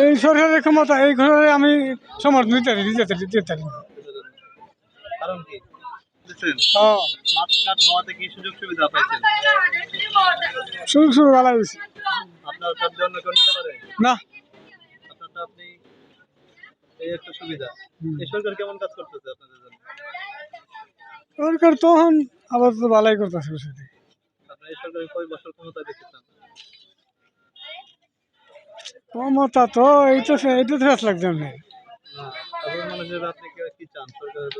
এই সরকারের ক্ষমতা এই ঘরে আমি সমর্থন দিতে দিতে দিতে পারি। কারণ কি? সুযোগ সুবিধা না। আপনি এই একটা সুবিধা। এই সরকার কেমন কাজ করতেছে আপনাদের জন্য? সরকার তখন আবার তো ভালোই করতেছে সাথে আপনার এই সরকারের কয় বছর ক্ষমতা দেখেছেন ক্ষমতা তো এইটা এইটা তো ফেস লাগছে না না সাধারণ মানুষ হিসেবে আপনি কি কি চান সরকারের প্রতি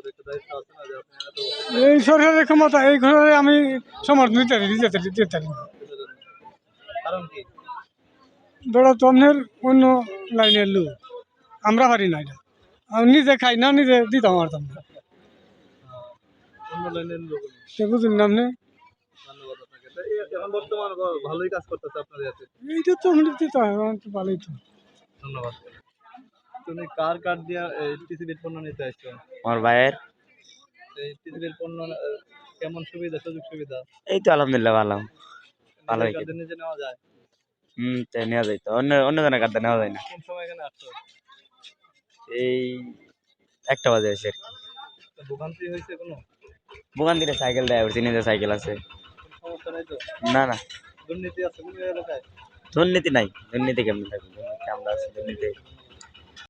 একটা দায়িত্ব আছে না যে আপনি এত বছর এই সরকারের ক্ষমতা এই ঘরে আমি সমর্থন দিতে পারি দিতে দিতে পারি ধরো তোমাদের অন্য লাইনের লোক আমরা পারি না এটা। আমি নিজে খাই না নিজে দিতাম পারতাম না আহ, অন্য লাইনের লোক নেই। সে বুঝুন না আপনি? এখন বর্তমান ভালোই কাজ করতেছে আপনাদের এইটা তো তো ভালোই তো। ধন্যবাদ। তুমি কার কার্ড দিয়ে টিসিবির পণ্য নিতে আসছো আমার ভাইয়ের। এই টিসিবির পণ্য কেমন সুবিধা সুযোগ সুবিধা? এই তো আলহামদুলিল্লাহ ভালো। ভালোই নিজে নেওয়া যায়? হুম তাই নেওয়া যায় তো অন্য অন্য জনের কার্ডটা নেওয়া যায় না। কোন সময় এখানে আসছো? এই একটা বাজে এসে আর কি। তো ভোগান্তি হয়েছে কোনো? সাইকেল দেয় নিজের সাইকেল আছে কোনো সমস্যা নাই তো না না। দুর্নীতি আছে দুর্নীতি নাই। দুর্নীতি কেমন থাকবে? আমরা আছি দুর্নীতি।